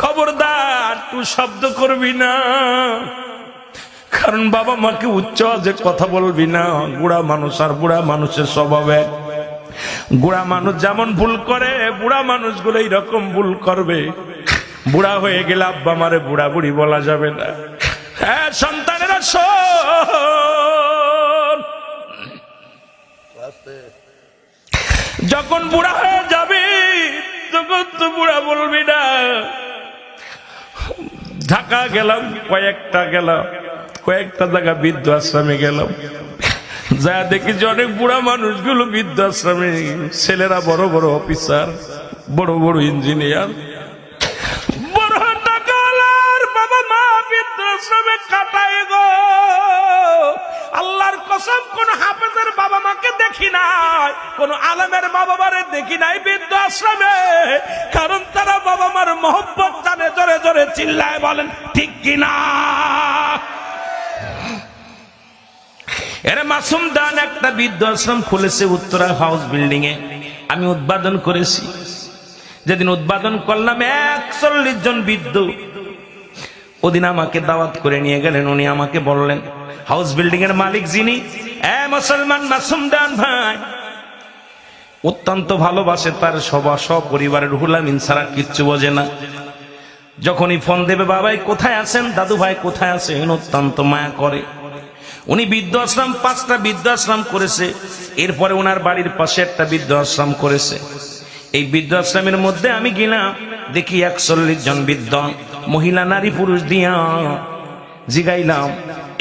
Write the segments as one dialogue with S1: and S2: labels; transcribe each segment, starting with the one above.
S1: খবরদার, তুই শব্দ করবি না। কারণ বাবা মাকে উচ্চ যে কথা বলবি না। বুড়া মানুষ আর বুড়া মানুষের স্বভাবে। বুড়া মানুষ যেমন ভুল করে, বুড়া মানুষগুলো এইরকম ভুল করবে। বুড়া হয়ে গেলে আব্বা মারে বুড়া বুড়ি বলা যাবে না। হ্যাঁ সন্তানেরা যখন বুড়া হয়ে যাবি ঢাকা গেলাম, কয়েকটা গেলাম, কয়েকটা জায়গা বৃদ্ধ আশ্রমে গেলাম। যা দেখি যে অনেক বুড়া মানুষগুলো বৃদ্ধ আশ্রমে ছেলেরা বড় বড় অফিসার, বড় বড় ইঞ্জিনিয়ার। বড় বাবা মা বাবা মাকে দেখি নাই বাবা দেখি নাই কারণ তারা বাবা মার মহব্বত জোরে জোরে চিল্লায় বলেন, ঠিক কিনা? এরা মাসুম দান একটা বৃদ্ধ আশ্রম খুলেছে উত্তরা হাউস বিল্ডিং এ আমি উদ্বোধন করেছি। যেদিন উদ্বোধন করলাম একচল্লিশ জন বৃদ্ধ। ওদিন আমাকে দাওয়াত করে নিয়ে গেলেন, উনি আমাকে বললেন, হাউস বিল্ডিং এর মালিক যিনি, এ মুসলমান মাসুম দান ভাই। অত্যন্ত ভালোবাসে তার সবা সব পরিবারের হুলামিন ছাড়া কিচ্ছু বোঝে না। যখনই ফোন দেবে, বাবাই, কোথায় আছেন? দাদু ভাই কোথায় আছেন অত্যন্ত মায়া করে। উনি বৃদ্ধ আশ্রম পাঁচটা বৃদ্ধ আশ্রম করেছে। এরপরে ওনার বাড়ির পাশে একটা বৃদ্ধ আশ্রম করেছে। এই বৃদ্ধ আশ্রমের মধ্যে আমি গেলাম, দেখি একচল্লিশ জন বৃদ্ধ, মহিলা, নারী, পুরুষ দিয়া জিগাইলাম,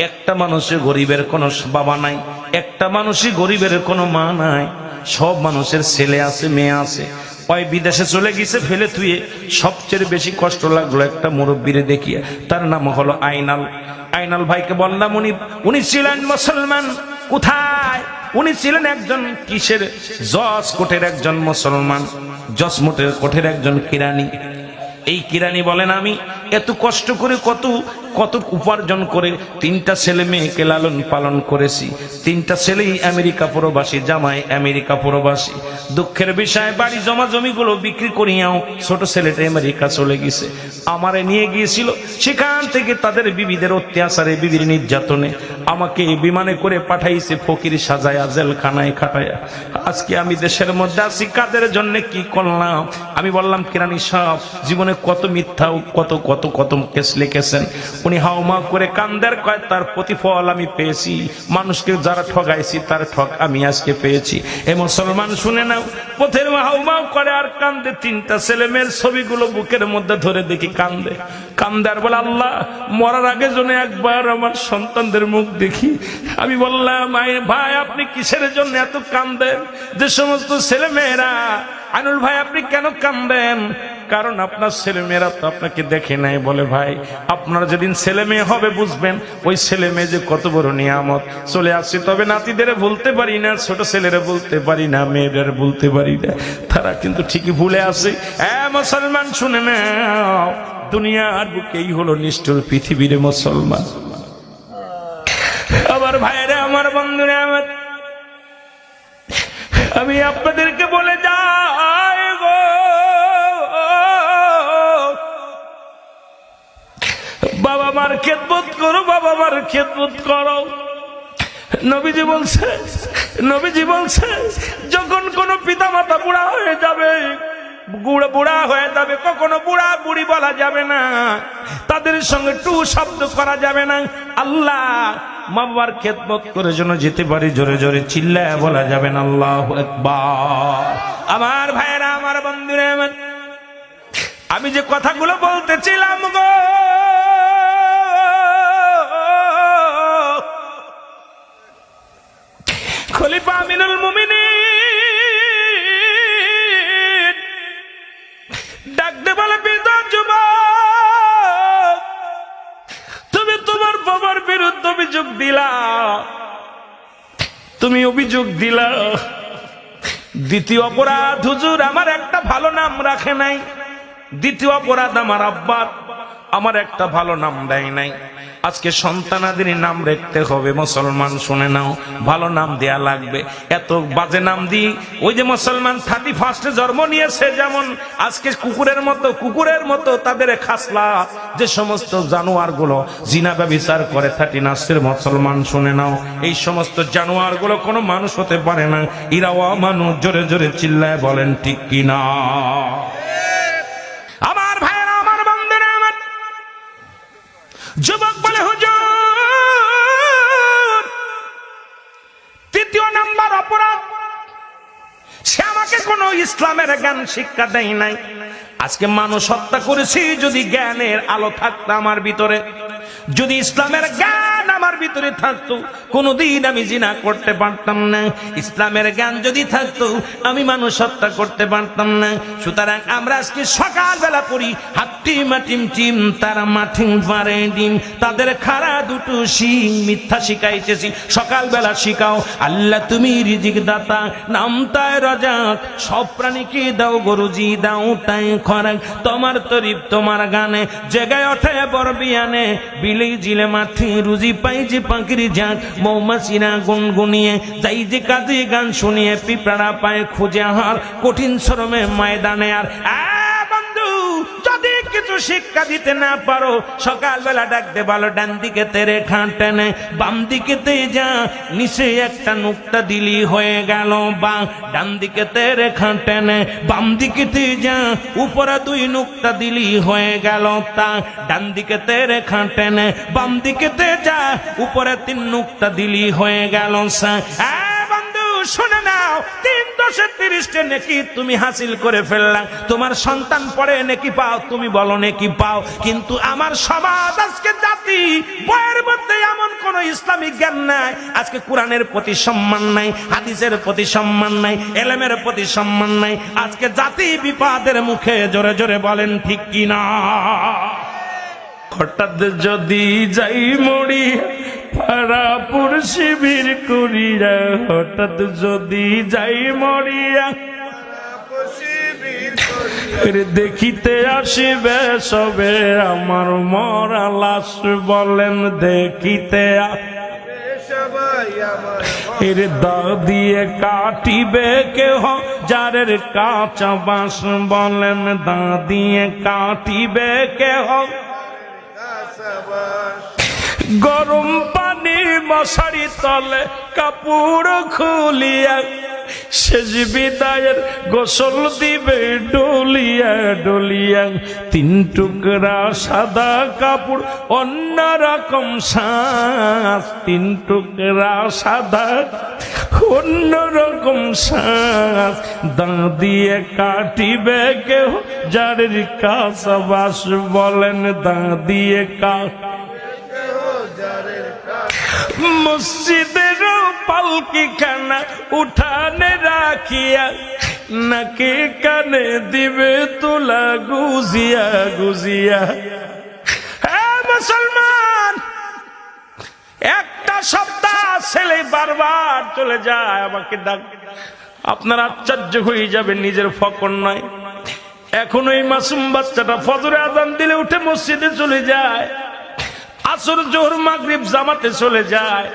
S1: একটা মানুষের গরিবের কোনো বাবা নাই, একটা মানুষই গরিবের কোনো মা নাই, সব মানুষের ছেলে আছে, মেয়ে আছে ওই বিদেশে চলে গেছে, ফেলে তুই সবচেয়ে বেশি কষ্ট লাগল একটা মুরব্বীরে দেখিয়ে। তার নাম হলো আইনাল। আইনাল ভাইকে বললাম, উনি উনি ছিলেন মুসলমান। কোথায়? উনি ছিলেন একজন কিসের? জজ কোটের একজন মুসলমান। জজ মোটের কোটের একজন কিরানি। এই কিরানি বলেন আমি, এত কষ্ট করে কত কত উপার্জন করে তিনটা ছেলে মেয়েকে লালন পালন করেছি। তিনটা ছেলেই আমেরিকা প্রবাসী, জামাই আমেরিকা প্রবাসী। দুঃখের বিষয়ে, বাড়ি জমা জমিগুলো বিক্রি করিয়াও ছোট ছেলেটা আমেরিকা চলে গেছে। আমারে নিয়ে গিয়েছিল, সেখান থেকে তাদের বিবিদের অত্যাচারে, বিবির নির্যাতনে। আমাকে বিমানে করে পাঠাইছে ফকির সাজায়া জেলখানায় খাটায়া। আজকে আমি দেশের মধ্যে আছি, কাদের জন্য কি করলাম? আমি বললাম, কিরানি সাহ জীবনে কত মিথ্যা কত কত কত কেস লিখেছেন। উনি হাওমা করে কান্দের কয়, তার প্রতিফল আমি পেয়েছি। মানুষকে যারা ঠগাইছি, তার ঠক আমি আজকে পেয়েছি। এ মুসলমান শুনে নাও, পথের হাউমাউ করে আর কান্দে। তিনটা ছেলে মেয়ের ছবিগুলো বুকের মধ্যে ধরে দেখি কান্দে। কান্দার বলে, আল্লাহ, মরার আগে জন্য একবার আমার সন্তানদের মুখ দেখি। আমি বললাম "আই- ভাই, আপনি কিসের জন্য এত কান্দেন? যে সমস্ত ছেলে মেয়েরা আনুল ভাই, আপনি কেন কামবেন কারণ আপনার ছেলে মেয়েরা তো আপনাকে দেখে নাই বলে ভাই। আপনার যেদিন ছেলে মেয়ে হবে, বুঝবেন, ওই ছেলে মেয়ে যে কত বড় নিয়ামত। চলে আসছে, তবে নাতিদের বলতে পারি না, ছোট ছেলেরা বলতে পারি না, মেয়েদের বলতে পারি না। তারা কিন্তু ঠিকই ভুলে আসে হ্যাঁ মুসলমান, শুনে নাও, দুনিয়ার বুকেই হলো নিষ্ঠুর পৃথিবীর মুসলমান। আবার ভাইরা আমার বন্ধুরা, আমার আমি আপনাদেরকে বলে যাই গো। বাবা মার খেদমত করো, বাবা মার খেদমত করো। নবীজি বলছে নবীজি বলছে, যখন কোন পিতা মাতা বুড়া হয়ে যাবে, বুড়া বুড়া হয়ে যাবে, কখনো বুড়া বুড়ি বলা যাবে না। তাদের সঙ্গে টু শব্দ করা যাবে না। আল্লাহ মা বাবার খেদমত করে যেন যেতে পারি, জোরে জোরে চিল্লায় বলা যাবে না, আল্লাহ একবার আমার ভাইয়েরা, আমার বন্ধুরা, আমার আমি যে কথাগুলো বলতেছিলাম গো, খলিফা আমিনুল মুমিনিন, ডাকতে বলে বিরুদ্ধে অভিযোগ দিলা। তুমি অভিযোগ দিলা। দ্বিতীয় অপরাধ, হুজুর, আমার একটা ভালো নাম রাখে নাই। দ্বিতীয় অপরাধ আমার আব্বার, আমার একটা ভালো নাম দেয় নাই। আজকে সন্তানাদের নাম রাখতে হবে, মুসলমান শুনে নাও, ভালো নাম দেয়া লাগবে। এত বাজে নাম দিই, ওই যে মুসলমান থার্টি ফার্স্টে জন্ম নিয়েছে যেমন, আজকে কুকুরের মতো কুকুরের মতো তাদের খাসলা। যে সমস্ত জানোয়ারগুলো জিনা ব্যবচার করে থার্টি নার্সের মুসলমান শুনে নাও, এই সমস্ত জানোয়ারগুলো কোনো মানুষ হতে পারে না। ইরাও মানুষ জোরে জোরে চিল্লায় বলেন, ঠিক কিনা আমার ভাইয়েরা, আমার বন্ধুরা, আমার যুবক ইসলামের জ্ঞান শিক্ষা দেয় নাই। আজকে মানুষ হত্যা করেছি, যদি জ্ঞানের আলো থাকতো আমার ভিতরে। যদি ইসলামের জ্ঞান আমার ভিতরে থাকতো, কোনোদিন আমি জিনা করতে পারতাম না। ইসলামের জ্ঞান যদি থাকতো, আমি মানুষ হত্যা করতে পারতাম না। সুতরাং আমরা আজকে সকালবেলা পড়ি, হাট্টি মাটিম টিম, তারা মাঠিম পারে ডিম। তাদের খারা দুটো শিং মিথ্যা শিখাইতেছি, সকালবেলা শিখাও। আল্লাহ তুমি রিজিক দাতা নাম তাই রাজাক। সব প্রাণীকে দাও গরুজি দাও তাই খরাক। তোমার তরিফ তোমার গানে, জেগায় ওঠে বড় বিয়ানে বিলে জিলে মাঠে রুজি পাই যে পাখিরি যাক মৌমাছিরা গুনগুনিয়ে যাই যে কাজে গান শুনিয়ে পিঁপড়া পায়ে খুঁজে হার। কঠিন শ্রমে ময়দানে আর কিছু শিক্ষা দিতে না পারো, সকালবেলা ডাকতে ভালো ডান দিকে তেরে খাটেনে বাম দিকে তে যা, নিচে একটা নুকটা দিলি হয়ে গেল, বা ডান দিকে তেরে খাটেনে বাম দিকে তে যা, উপরে দুই নুকটা দিলি হয়ে গেল, তা ডান দিকে তেরে খাটেনে বাম দিকে তে যা, উপরে তিন নুকটা দিলি হয়ে গেল, সা। বন্ধু, শুনে নাও, তিন দশে তিরিশটে নেকি তুমি হাসিল করে ফেললা। তোমার সন্তান পড়ে নেকি পাও, তুমি বলো নেকি পাও। কিন্তু আমার সমাজ আজকে জাতি, বইয়ের মধ্যে এমন কোন ইসলামিক জ্ঞান নাই। আজকে কোরআনের প্রতি সম্মান নাই, হাদিসের প্রতি সম্মান নাই, এলেমের প্রতি সম্মান নাই। আজকে জাতি বিপাদের মুখে জোরে জোরে বলেন, ঠিক কিনা? হঠাৎ যদি যাই মরি পারাপুর শিবির করিয়া, হঠাৎ যদি যাই মরিয়া দেখিতে আসিবে সবে আমার মরা লাশ বলেন, দেখিতে এর দা দিয়ে কাটিবে কেহ, যারের কাঁচা বাঁশ বলেন দা দিয়ে কাটিবে কেহ। গরম পানি মশারি তলে কাপড় খুলিয়া, শেষ বিদায়ের গোসল দিবে ডলিয়া ডলিয়া। তিন টুকরা সাদা কাপড় অন্য রকম শ্বাস তিন টুকরা সাদা অন্য রকম শ্বাস দা দিয়ে কাটিবে কেউ যার কাঁচা বাস বলেন, দা দিয়ে কাট মসজিদের পালকি খানা উঠানে রাখিয়া নাকি কানে দিবে তোলা গুজিয়া গুজিয়া। হ্যাঁ মুসলমান, একটা সপ্তাহ ছেলে বারবার চলে যায় আমাকে ডাক। আপনার আশ্চর্য হয়ে যাবে, নিজের ফকর নয়। এখন ওই মাসুম বাচ্চাটা ফজরে আজান দিলে উঠে মসজিদে চলে যায়। আসর, জোহর, মাগরিব জামাতে চলে যায়,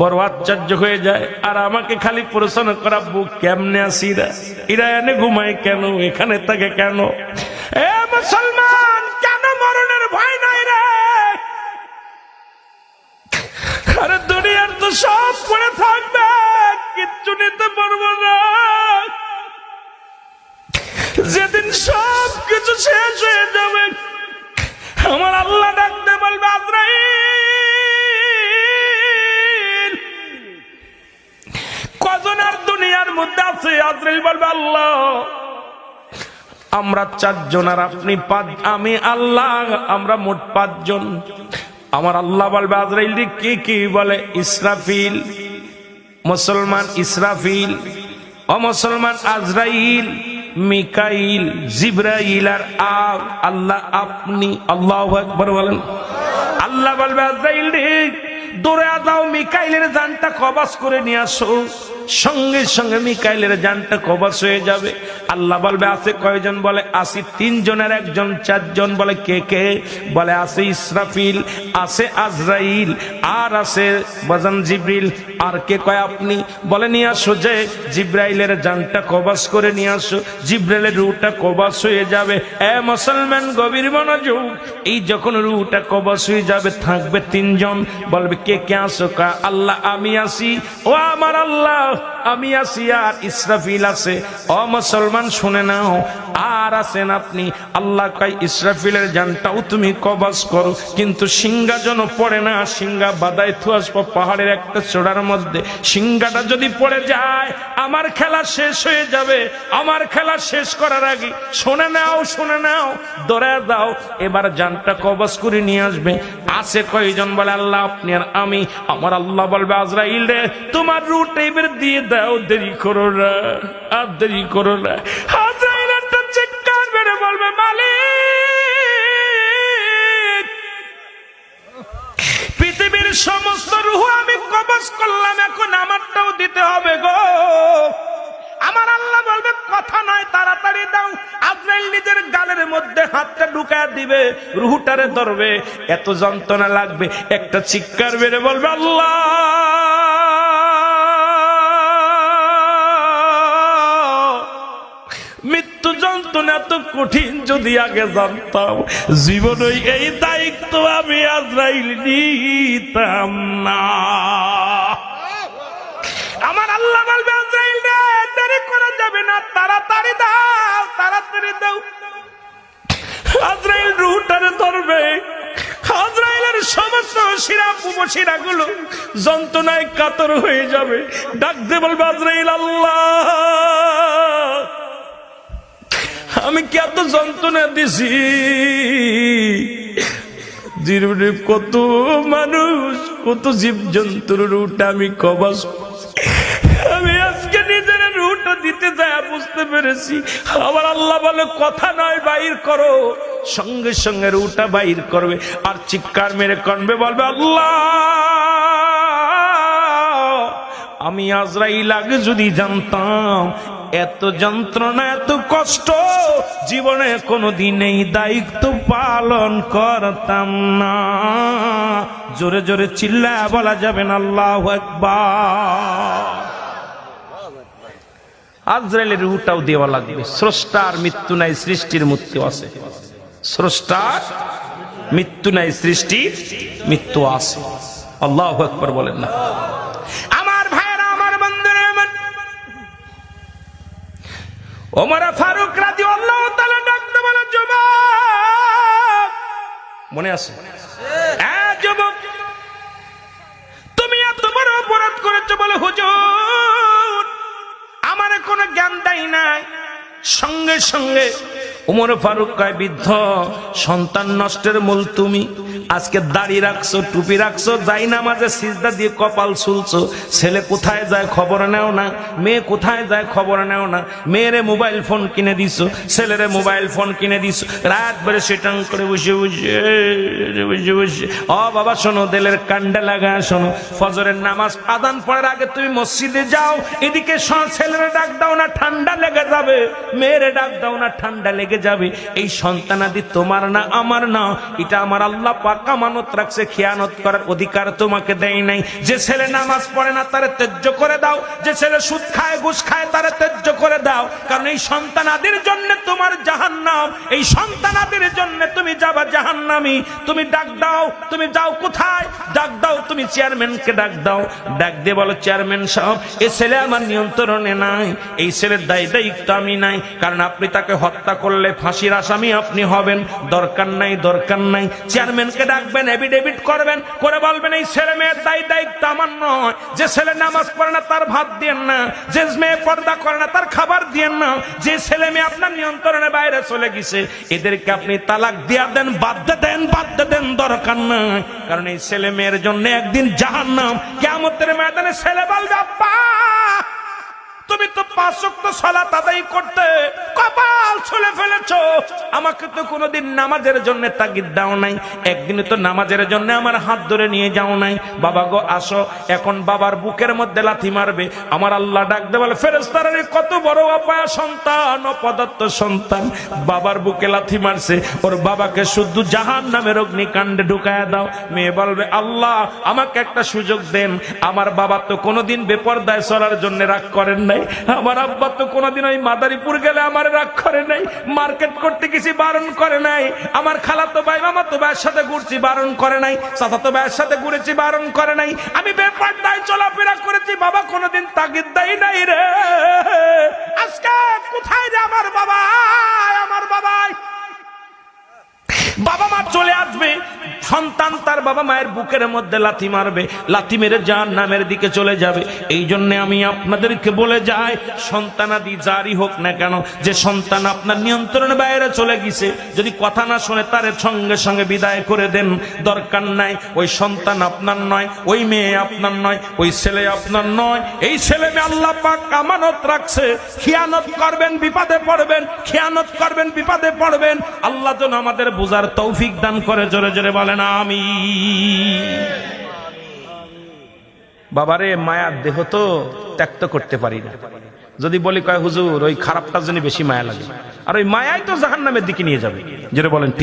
S1: বড় আশ্চর্য হয়ে যায়। আর আমাকে খালি প্রশ্ন করা বুক কেমনে আসিরা এরা এনে ঘুমায় কেন? এখানে থাকে কেন? এ মুসলমান, কেন মরণের ভয় নাই রে? আরে দুনিয়ার তো সব পড়ে থাকবে, কিচ্ছু নিতে পারব না। যেদিন সব কিছু শেষ বলবে আজরাইল কজন আর দুনিয়ার মধ্যে আছে আজরাইল বলবে, আল্লাহ, আমরা চারজন আর আপনি পাঁচ, আমি আল্লাহ, আমরা মোট পাঁচজন। আমার আল্লাহ বলবে, আজরাইল কে, কি বলে? ইসরাফিল, মুসলমান ইসরাফিল, অমুসলমান আজরাইল, মিকাইল, জিব্রাইল আর আল্লাহ আপনি আল্লাহ একবার বলেন। আল্লাহ বলবে আজরাইল রে দৌড়ে যাও মিকাইলের জানটা কবাস করে নিয়ে আসো। সঙ্গে সঙ্গে মিকাইলের যানটা কবাস হয়ে যাবে। আল্লাহ বলবে, আছে কয়জন? বলে, আসি তিনজনের একজন, চারজন। বলে, কে কে? বলে, আছে ইসরাফিল, আছে আজরাইল, আর আছে বাজান জিব্রিল। আর কে কয় আপনি? বলে, নিয়ে আসো যে জিব্রাইলের যানটা কবাস করে নিয়ে আসো। জিব্রাইলের রুটা কবাস হয়ে যাবে। এ মুসলমান গভীর মনোযোগ। এই যখন রুটা কবাস হয়ে যাবে, থাকবে তিনজন। বলবে, কে কে আসো? কা আল্লাহ, আমি আসি। ও আমার আল্লাহ আমি আসি আর ইসরাফিল আছে। অ মুসলমান, শুনে নাও, আর আছেন আপনি। আল্লাহ কয়, ইসরাফিলের জানটাও তুমি কবাস করো। কিন্তু সিংহা যেন পড়ে না, সিংহা বাদায় থু আসব পাহাড়ের একটা চোড়ার মধ্যে। সিংহাটা যদি পড়ে যায়, আমার খেলা শেষ হয়ে যাবে। আমার খেলা শেষ করার আগে শুনে নাও শুনে নাও দৌড়ে দাও, এবার জানটা কবাস করে নিয়ে আসবে। আছে কয়জন বলে, আল্লাহ আপনি আর আমি। আমার আল্লাহ বলবে, আজরাইল রে, তোমার রুট এবার দিয়ে দাও, দেরি করো না, আর দেরি করো না। একটা সমস্ত আমি করলাম, এখন আমারটাও দিতে হবে গো। আমার আল্লাহ বলবে, কথা নয়, তাড়াতাড়ি দাও। আজরাইল নিজের গালের মধ্যে হাতটা ঢুকায় দিবে, রুহুটারে ধরবে। এত যন্ত্রণা লাগবে, একটা চিৎকার বেড়ে বলবে, আল্লাহ! মৃত্যু এত কঠিন যদি আগে জানতাম, জীবনে এই দায়িত্ব আমি আজরাইল নিতাম না। আমার আল্লাহ বলবে দেরি করা যাবে না, তাড়াতাড়ি দাও তাড়াতাড়ি দাও। আজরাইল রুহটারে ধরবে। আজরাইলের সমস্ত শিরা উপশিরা যন্ত্রণায় কাতর হয়ে যাবে। ডাকতে বলবে, আজরাইল আল্লাহ আমি কি এত যন্ত্রণা দিছি? কত মানুষ, কত জীব জন্তুর রুটা আমি কবাস আমি আজকে নিজের রুটা দিতে যায় বুঝতে পেরেছি। আবার আল্লাহ বলে, কথা নয় বাইর করো। সঙ্গে সঙ্গে রুটা বাইর করবে। আর চিৎকার মেরে কনবে, বলবে, আল্লাহ, আমি আজরাইল আগে যদি জানতাম এত যন্ত্রণা, এত কষ্ট, জীবনে কোনো দিনেই দায়িত্ব পালন করতাম না। জোরে জোরে চিল্লা বলা যাবে না, আল্লাহ একবার আজরাইলের রুটাও দেওয়া লাগবে। স্রষ্টার মৃত্যু নাই, সৃষ্টির মৃত্যু আছে। স্রষ্টার মৃত্যু নাই, সৃষ্টির মৃত্যু আছে। আল্লাহ একবার বলেন না। ওমরা ফারুক রাজি আল্লাহ তাআলা ডাকতে বলে, যুবক! মনে আছে? হ্যাঁ যুবক। তুমি এত বড় অপরাধ করেছ বলে হুজুর। আমার কোনো জ্ঞান দেয় নাই। সঙ্গে সঙ্গে উমর ফারুক কয়, বৃদ্ধ, সন্তান নষ্টের মূল তুমি। আজকে দাড়ি রাখছো, টুপি রাখছো, যাই না মাঝে সিজদা দিয়ে কপাল শুলছো ছেলে কোথায় যায় খবর নেও না, মেয়ে কোথায় যায় খবর নেও না, মেয়েরে মোবাইল ফোন কিনে দিছো, ছেলেরে মোবাইল ফোন কিনে দিছো, রাত বেড়ে সেটাং করে বসে বসে বসে বসে। ও বাবা, শোনো, দেলের কান্ডা লাগা, শোনো, ফজরের নামাজ আদান পড়ার আগে তুমি মসজিদে যাও, এদিকে ছেলেরে ডাক দাও না, ঠান্ডা লেগে যাবে, মেয়েরে ডাক দাও না, ঠান্ডা লেগে যাবে, এই সন্তানাদি তোমার না, আমার না, এটা আমার আল্লাহ আমানত রাখছে, খেয়ানত করার অধিকার তোমাকে দেয় নাই। যে ছেলে নামাজ পড়ে না, তারে তেজ্য করে দাও। যে ছেলে সুদ খায়, ঘুষ খায়, তারে তেজ্য করে দাও। কারণ এই সন্তানাদির জন্য তোমার জাহান্নাম, এই সন্তানাদির জন্য তুমি যাবা জাহান্নামি। তুমি ডাক দাও, তুমি যাও কোথায়? ডাক দাও, তুমি চেয়ারম্যানকে ডাক দাও। ডাক দিয়ে বলো, চেয়ারম্যান সাহেব, এ ছেলে আমার নিয়ন্ত্রণে নাই। এই ছেলের দায় দায়িত্ব আমি নাই। কারণ আপনি তাকে হত্যা করলে ফাঁসির আসামি আপনি হবেন। দরকার নাই দরকার নাই। চেয়ারম্যানকে ডাকবেন এফিডেভিট করবেন, করে বলবেন, এই ছেলে মেয়ের দায় দায়িত্ব আমার নয়। যে ছেলে নামাজ পড়ে না, তার ভাত দিয়েন না। যে মেয়ে পর্দা করে না, তার খাবার দিয়েন না। যে ছেলে মেয়ে আপনার নিয়ন্ত্রণের বাইরে চলে গেছে, এদেরকে আপনি তালাক দিয়া দেন, বাধ্য দেন বাধ্য দেন, দরকার নাই। কারণ এই ছেলে মেয়ের জন্য একদিন জাহান্নাম কেমতের ময়দানে ছেলে বলবে, আব্বা! তুমি তো পাঁচ ওয়াক্ত সালাত আদায় করতে কপাল ছুলে ফেলেছো। আমাকে তো কোনোদিন নামাজের জন্য তাগিদ দাও নাই। একদিনে তো নামাজের জন্য আমার হাত ধরে নিয়ে যাও নাই। বাবা গো, আসো। এখন বাবার বুকের মধ্যে লাথি মারবে। আমার আল্লাহ ডাকতে বলে ফেরেস্তারা কত বড় অপায়া সন্তান অপদার্থ সন্তান। বাবার বুকে লাথি মারছে। ওর বাবাকে শুদ্ধ জাহান নামের অগ্নিকাণ্ডে ঢুকায় দাও। মেয়ে বলবে, আল্লাহ, আমাকে একটা সুযোগ দেন। আমার বাবা তো কোনোদিন বেপরদায় চলার জন্য রাগ করেন নাই। আমার আব্বা তো কোনোদিন ওই মাদারীপুর গেলে আমার রাগ করে নাই, মার্কেট করতে কিছু বারণ করে নাই, আমার খালা তো ভাই, মামাতো ভাইয়ের সাথে ঘুরছি বারণ করে নাই, চাচাতো ভাইয়ের সাথে ঘুরেছি বারণ করে নাই, আমি ব্যাপার দায় চলাফেরা করেছি, বাবা কোনোদিন তাগিদ দেয় নাই রে। আজকে কোথায় রে আমার বাবা আমার বাবাই? বাবা মা চলে আসবে। সন্তান তার বাবা মায়ের বুকের মধ্যে লাথি মারবে, লাথি মেরে যার নামের দিকে চলে যাবে। এই জন্য আমি আপনাদেরকে বলে যাই সন্তানাদি জারি হোক না কেন, যে সন্তান আপনার নিয়ন্ত্রণের বাইরে চলে গেছে, যদি কথা না শুনে তার সঙ্গে সঙ্গে বিদায় করে দেন, দরকার নাই, ওই সন্তান আপনার নয়, ওই মেয়ে আপনার নয়, ওই ছেলে আপনার নয়, এই ছেলে মেয়ে আল্লাহ পাক আমানত রাখছে। খিয়ানত করবেন, বিপদে পড়বেন, খিয়ানত করবেন, বিপদে পড়বেন, আল্লাহ যেন আমাদের বোঝার তৌফিক দান করে জোরে জোরে বলেন আমি বাবারে, মায়ার দেহ তো ত্যাক্ত করতে পারি না। যদি বলি, কয়, হুজুর, ওই খারাপটার জন্য বেশি মায়া লাগে। আর ওই মায়াই তো জাহান নামের দিকে নিয়ে যাবে। যেটা বলেন, ঠিক